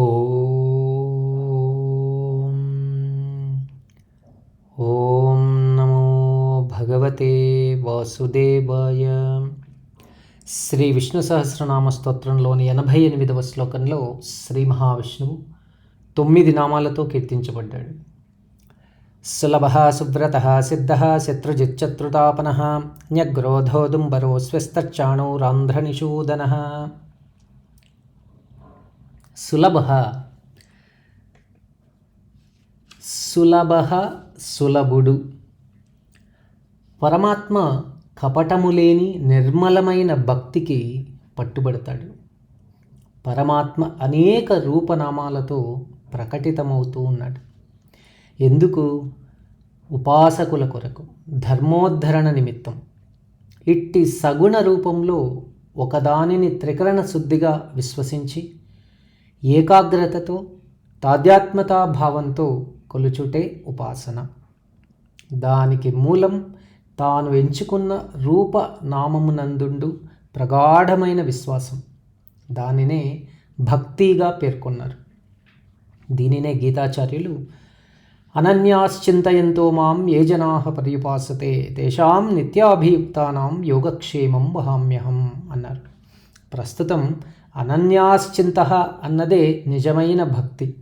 ఓం ఓం నమో భగవతే వాసుదేవాయ. శ్రీ విష్ణు సహస్రనామ స్తోత్రంలోని ఎనభై ఎనిమిదవ శ్లోకంలో శ్రీ మహావిష్ణువు తొమ్మిది నామాలతో కీర్తించబడ్డాడు. సులభ సువ్రత సిద్ధ శత్రుజిచ్చత్రుతాపన న్యగ్రోధోదుంబరో స్వస్థచాణో రాంధ్రనిషూదన. సులభ. సులభ సులభుడు. పరమాత్మ కపటము లేని నిర్మలమైన భక్తికి పట్టుబడతాడు. పరమాత్మ అనేక రూపనామాలతో ప్రకటితమవుతూ ఉన్నాడు. ఎందుకు? ఉపాసకుల కొరకు ధర్మోద్ధరణ నిమిత్తం. ఇట్టి సగుణ రూపంలో ఒకదానిని త్రికరణ శుద్ధిగా విశ్వసించి ఏకాగ్రతతో తాధ్యాత్మతా భావంతో కొలుచుటే ఉపాసన. దానికి మూలం తాను ఎంచుకున్న రూప నామమునందుండు ప్రగాఢమైన విశ్వాసం. దానినే భక్తిగా పేర్కొన్నారు. దీనినే గీతాచార్యులు అనన్యాశ్చింతయంతో మాం ఏ జనా పర్యుపాసతే తేషాం నిత్యాభియుక్తానాం యోగక్షేమం వహామ్యహం అన్నారు. ప్రస్తుతం అనన్యాశ్చింత అన్నదే నిజమైన భక్తి.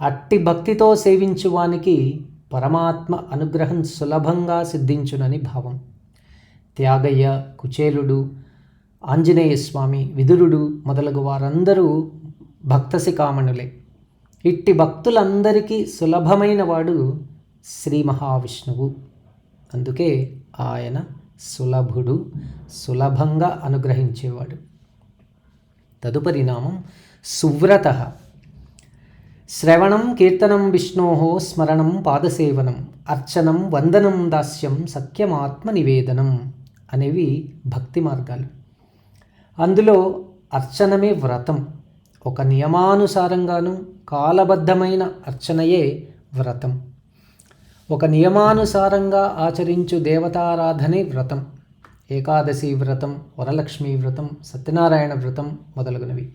అట్టి భక్తితో సేవించువానికి పరమాత్మ అనుగ్రహం సులభంగా సిద్ధించునని భావం. త్యాగయ్య కుచేలుడు ఆంజనేయ స్వామి విదురుడు మొదలగు వారందరూ భక్తశికామణులే ఇట్టి భక్తులందరికీ సులభమైన వాడు శ్రీ మహావిష్ణువు. అందుకే ఆయన సులభుడు సులభంగా అనుగ్రహించేవాడు. తదుపరి నామం సువ్రత. శ్రవణం కీర్తనం విష్ణో స్మరణం పాదసేవనం అర్చనం వందనం దాస్యం సత్యమాత్మ నివేదనం అనేవి భక్తి మార్గాలు. అందులో అర్చనమే వ్రతం. ఒక నియమానుసారంగాను కాలబద్ధమైన అర్చనయే వ్రతం. ఒక నియమానుసారంగా ఆచరించు దేవతారాధనే వ్రతం. ఏకాదశి వ్రతం వరలక్ష్మి వ్రతం సత్యనారాయణ వ్రతం మొదలగునవి.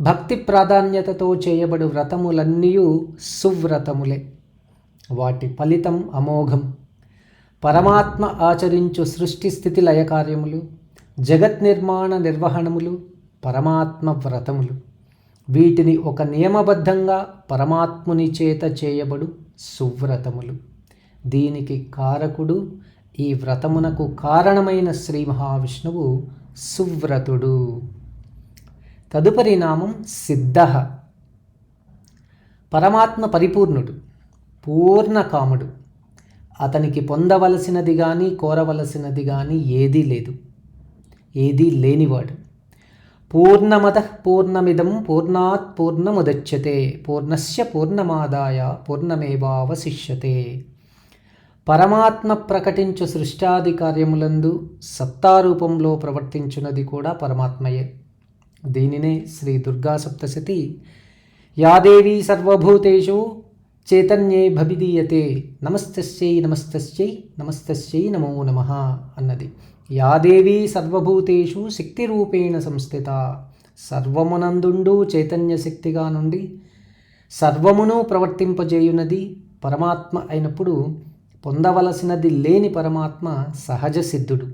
భక్తి ప్రాధాన్యతతో చేయబడు వ్రతములన్నీ సువ్రతములే. వాటి ఫలితం అమోఘం. పరమాత్మ ఆచరించు సృష్టి స్థితి లయ కార్యములు జగత్ నిర్మాణ నిర్వహణములు పరమాత్మ వ్రతములు. వీటిని ఒక నియమబద్ధంగా పరమాత్ముని చేత చేయబడు సువ్రతములు. దీనికి కారకుడు ఈ వ్రతమునకు కారణమైన శ్రీ మహావిష్ణువు సువ్రతుడు. తదుపరి నామం సిద్ధ. పరమాత్మ పరిపూర్ణుడు పూర్ణకాముడు. అతనికి పొందవలసినది కానీ కోరవలసినది కానీ ఏదీ లేదు. ఏదీ లేనివాడు. పూర్ణమద పూర్ణమిదం పూర్ణాత్ పూర్ణముదచ్యతే పూర్ణస్య పూర్ణమాదాయ పూర్ణమేవావశిష్యతే. పరమాత్మ ప్రకటించు సృష్టాది కార్యములందు సత్తారూపంలో ప్రవర్తించున్నది కూడా పరమాత్మయే. దీనినే శ్రీ దుర్గా సప్తశతి యాదేవి సర్వభూతేషు చైతన్యే భవిదీయతే నమస్తస్యై నమస్తస్యై నమస్తస్యై నమో నమ అన్నది. యాదేవి సర్వభూతేషు శక్తిరూపేణ సంస్థిత సర్వమునందుండు చైతన్య శక్తిగా నుండి సర్వమును ప్రవర్తింపజేయునది పరమాత్మ అయినప్పుడు పొందవలసినది లేని పరమాత్మ సహజ సిద్ధుడు.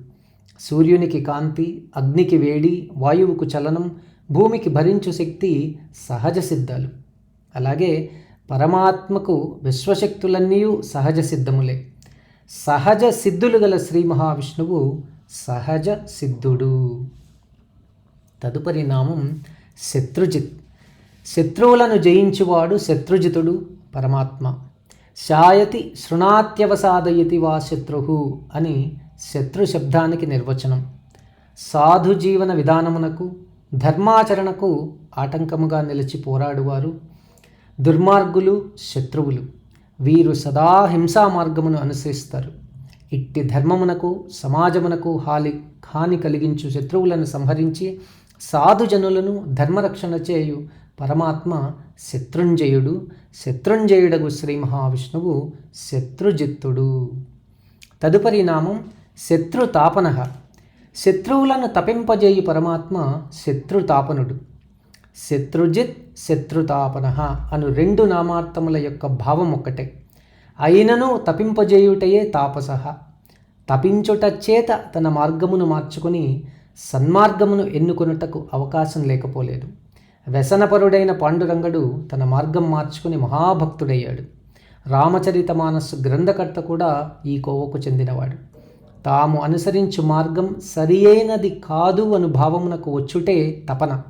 సూర్యునికి కాంతి అగ్నికి వేడి వాయువుకు చలనం భూమికి భరించు శక్తి సహజ సిద్ధాలు. అలాగే పరమాత్మకు విశ్వశక్తులన్నీ సహజ సిద్ధములే. సహజ సిద్ధులు గల శ్రీ మహావిష్ణువు సహజ సిద్ధుడు. తదుపరి నామం శత్రుజిత్. శత్రువులను జయించువాడు శత్రుజితుడు పరమాత్మ. శాయతి శృణాత్యవసాదయతి వా శత్రు అని శత్రు శబ్దానికి నిర్వచనం. సాధు జీవన విధానమునకు ధర్మాచరణకు ఆటంకముగా నిలిచి పోరాడువారు దుర్మార్గులు శత్రువులు. వీరు సదా హింసా మార్గమును అనుసరిస్తారు. ఇట్టి ధర్మమునకు సమాజమునకు హాని హాని కలిగించు శత్రువులను సంహరించి సాధుజనులను ధర్మరక్షణ చేయు పరమాత్మ శత్రుంజయుడు శత్రుంజయుడగు శ్రీ మహావిష్ణువు శత్రుజిత్తుడు. తదుపరి నామం శత్రుతాపన. శత్రువులను తపింపజేయు పరమాత్మ శత్రుతాపనుడు. శత్రుజిత్ శత్రుతాపన అను రెండు నామార్థముల యొక్క భావం ఒక్కటే అయినను తపింపజేయుటయే తాపస. తపించుట చేత తన మార్గమును మార్చుకుని సన్మార్గమును ఎన్నుకొనుటకు అవకాశం లేకపోలేదు. వ్యసనపరుడైన పాండురంగడు తన మార్గం మార్చుకుని మహాభక్తుడయ్యాడు. రామచరిత మానస్సు గ్రంథకర్త కూడా ఈ కోవకు చెందినవాడు. తాము అనుసరించు మార్గం సరియైనది కాదు అను భావమునకు వచ్చుటే తపన.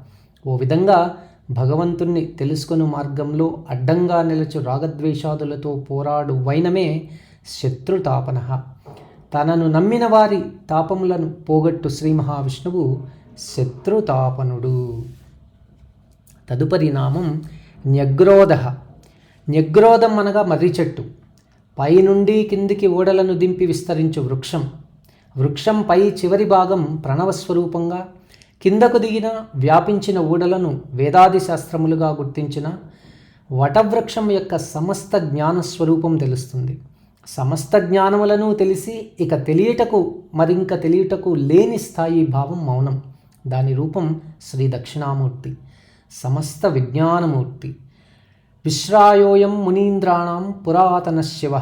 ఓ విధంగా భగవంతుణ్ణి తెలుసుకుని మార్గంలో అడ్డంగా నిలచు రాగద్వేషాదులతో పోరాడు వైనమే శత్రుతాపన తనను నమ్మిన వారి తాపములను పోగొట్టు శ్రీ మహావిష్ణువు శత్రుతాపనుడు తదుపరి నామం న్యగ్రోధ. న్యగ్రోధం అనగా మర్రి చెట్టు. పైనుండి కిందికి ఓడలను దింపి విస్తరించు వృక్షం. వృక్షం పై చివరి భాగం ప్రణవస్వరూపంగా కిందకు దిగిన వ్యాపించిన ఊడలను వేదాది శాస్త్రములుగా గుర్తించిన వటవృక్షం యొక్క సమస్త జ్ఞాన స్వరూపం తెలుస్తుంది. సమస్త జ్ఞానములను తెలిసి ఇక తెలియటకు మరింక తెలియటకు లేని స్థాయి భావం మౌనం. దాని రూపం శ్రీ దక్షిణామూర్తి. సమస్త విజ్ఞానమూర్తి. విశ్రాయోయం మునీంద్రాణం పురాతన శివ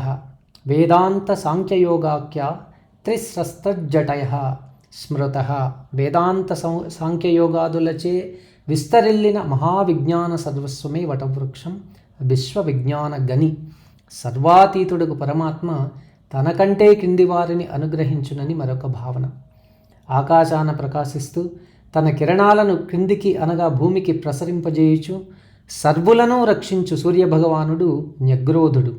వేదాంత సాంఖ్యయోగాఖ్య త్రిస్రస్తజటయ స్మృత. వేదాంత సాంఖ్యయోగాదులచే విస్తరిల్లిన మహావిజ్ఞాన సర్వస్వమే వటవృక్షం విశ్వవిజ్ఞాన గని సర్వాతీతుడుకు పరమాత్మ తనకంటే కింది వారిని అనుగ్రహించునని మరొక భావన. ఆకాశాన ప్రకాశిస్తూ తన కిరణాలను క్రిందికి అనగా భూమికి ప్రసరింపజేయుచు సర్వులను రక్షించు సూర్యభగవానుడు న్యగ్రోధుడు.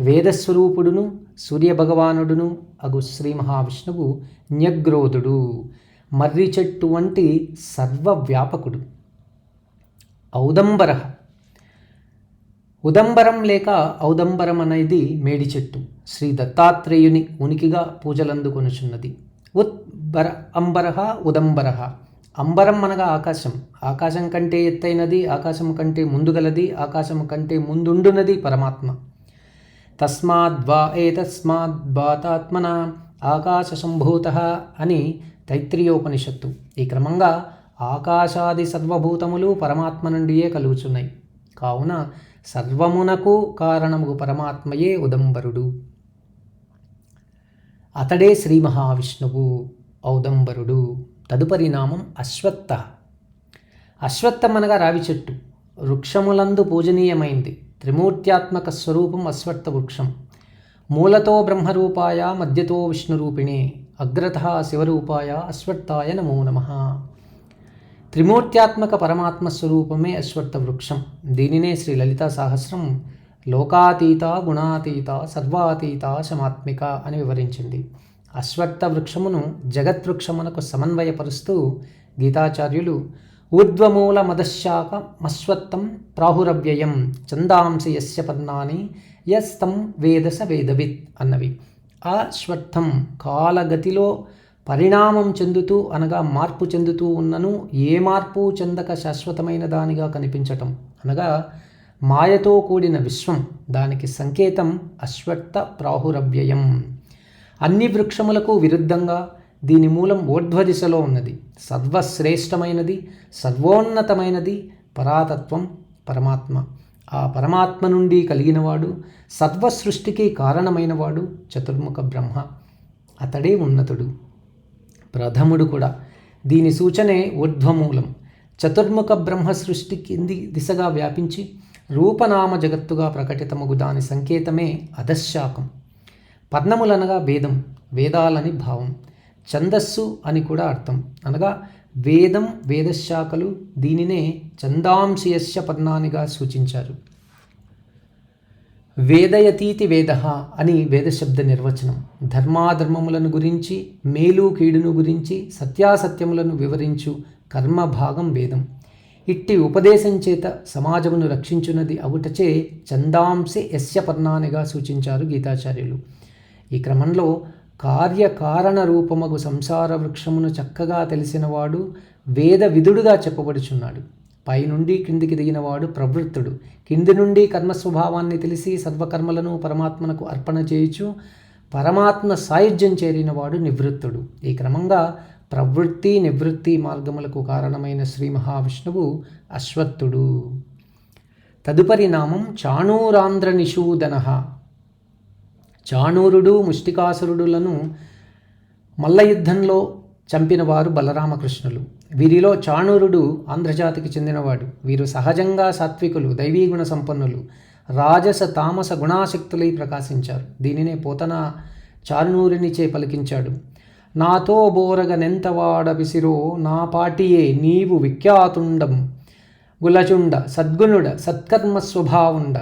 వేదస్వరూపుడును సూర్యభగవానుడును అగు శ్రీ మహావిష్ణువు న్యగ్రోధుడు. మర్రి చెట్టు వంటి సర్వవ్యాపకుడు. ఔదంబర. ఉదంబరం లేక ఔదంబరం అనేది మేడి చెట్టు శ్రీ దత్తాత్రేయుని ఉనికిగా పూజలందుకొనుచున్నది. ఉత్బర అంబరహ ఉదంబరహ అంబరం అనగా ఆకాశం. ఆకాశం కంటే ఎత్తైనది ఆకాశం కంటే ముందుగలది ఆకాశం కంటే ముందుండునది పరమాత్మ. తస్మాద్వా ఏతస్మాద్వాతాత్మన ఆకాశ సంభూత అని తైత్రీయోపనిషత్తు. ఈ క్రమంగా ఆకాశాది సర్వభూతములు పరమాత్మ నుండియే కలుగుచున్నాయి. కావున సర్వమునకు కారణము పరమాత్మయే ఉదంబరుడు. అతడే శ్రీ మహావిష్ణువు ఔదంబరుడు. తదుపరి నామం అశ్వత్థ. అశ్వత్థం అనగా రావి చెట్టు. వృక్షములందు పూజనీయమైంది. త్రిమూర్త్యాత్మక స్వరూపం అశ్వత్థ వృక్షం. మూలతో బ్రహ్మరూపాయ మధ్యతో విష్ణురూపిణే అగ్రత శివరూపాయ అశ్వత్థాయ నమో నమ. త్రిమూర్త్యాత్మక పరమాత్మ స్వరూపమే అశ్వత్థ వృక్షం. దీనినే శ్రీ లలితా సహస్రం లోకాతీత గుణాతీత సర్వాతీత శమాత్మిక అని వివరించింది. అశ్వత్థ వృక్షమును జగద్వృక్షమునకు సమన్వయపరుస్తూ గీతాచార్యులు ఊర్ధ్వమూల మదశాఖ మశ్వత్తం ప్రాహురవ్యయం చందాంసి యస్య పర్ణాని యస్తం వేదస వేదవిత్ అన్నవి. అశ్వత్థం కాలగతిలో పరిణామం చెందుతూ అనగా మార్పు చెందుతూ ఉన్నను ఏ మార్పు చెందక శాశ్వతమైన దానిగా కనిపించటం. అనగా మాయతో కూడిన విశ్వం దానికి సంకేతం అశ్వత్థ ప్రాహురవ్యయం. అన్ని వృక్షములకు విరుద్ధంగా దీని మూలం ఊర్ధ్వదిశలో ఉన్నది. సర్వశ్రేష్టమైనది సర్వోన్నతమైనది పరాతత్వం పరమాత్మ. ఆ పరమాత్మ నుండి కలిగినవాడు సర్వసృష్టికి కారణమైనవాడు చతుర్ముఖ బ్రహ్మ. అతడే ఉన్నతుడు. ప్రథముడు కూడా. దీని సూచనే ఊర్ధ్వమూలం. చతుర్ముఖ బ్రహ్మ సృష్టి కింది దిశగా వ్యాపించి రూపనామ జగత్తుగా ప్రకటితమగు దాని సంకేతమే అధశాకం పర్ణములనగా వేదం వేదాలని భావం. ఛందస్సు అని కూడా అర్థం. అనగా వేదం వేదశాఖలు దీనినే ఛందాంశయస్య పర్ణానిగా సూచించారు. వేదయతీతి వేద అని వేదశబ్ద నిర్వచనం. ధర్మాధర్మములను గురించి మేలు కీడును గురించి సత్యాసత్యములను వివరించు కర్మ భాగం వేదం. ఇట్టి ఉపదేశం చేత సమాజమును రక్షించున్నది అవుటచే చందాంశి యస్య పర్ణానిగా సూచించారు గీతాచార్యులు. ఈ క్రమంలో కార్యకారణ రూపమగు సంసార వృక్షమును చక్కగా తెలిసినవాడు వేద విధుడుగా చెప్పబడుచున్నాడు. పైనుండి క్రిందికి దిగినవాడు ప్రవృత్తుడు. కింది నుండి కర్మస్వభావాన్ని తెలిసి సర్వకర్మలను పరమాత్మనకు అర్పణ చేయుచు పరమాత్మ సాయుధ్యం చేరినవాడు నివృత్తుడు. ఈ క్రమంగా ప్రవృత్తి నివృత్తి మార్గములకు కారణమైన శ్రీ మహావిష్ణువు అశ్వత్థుడు. తదుపరి నామం చాణూరాంధ్ర నిషూదన చాణూరుడు ముష్టికాసురుడులను మల్లయుద్ధంలో చంపినవారు బలరామకృష్ణులు. వీరిలో చాణూరుడు ఆంధ్రజాతికి చెందినవాడు. వీరు సహజంగా సాత్వికులు దైవీగుణ సంపన్నులు. రాజస తామస గుణాశక్తులై ప్రకాశించారు. దీనినే పోతన చారునూరినిచే పలికించాడు. నాతో బోరగనెంతవాడ విసిరో నా పాటియే నీవు విఖ్యాతుండం. గులచుండ సద్గుణుడ సత్కర్మ స్వభావుండ.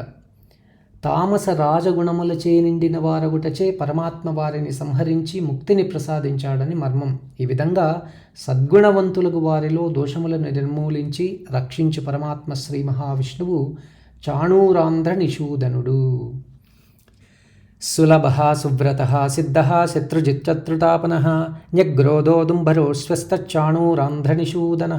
తామస రాజగుణములచే నిండిన వారగుటచే పరమాత్మ వారిని సంహరించి ముక్తిని ప్రసాదించాడని మర్మం. ఈ విధంగా సద్గుణవంతులకు వారిలో దోషములను నిర్మూలించి రక్షించు పరమాత్మ శ్రీ మహావిష్ణువు చాణూరాంధ్ర నిషూదనుడు. సులభ సువ్రత సిద్ధ శత్రుజిచ్చత్రుతాపన న్యగ్రోధోదుంభరోశ్వస్తచాణూరాంధ్ర నిషూదన.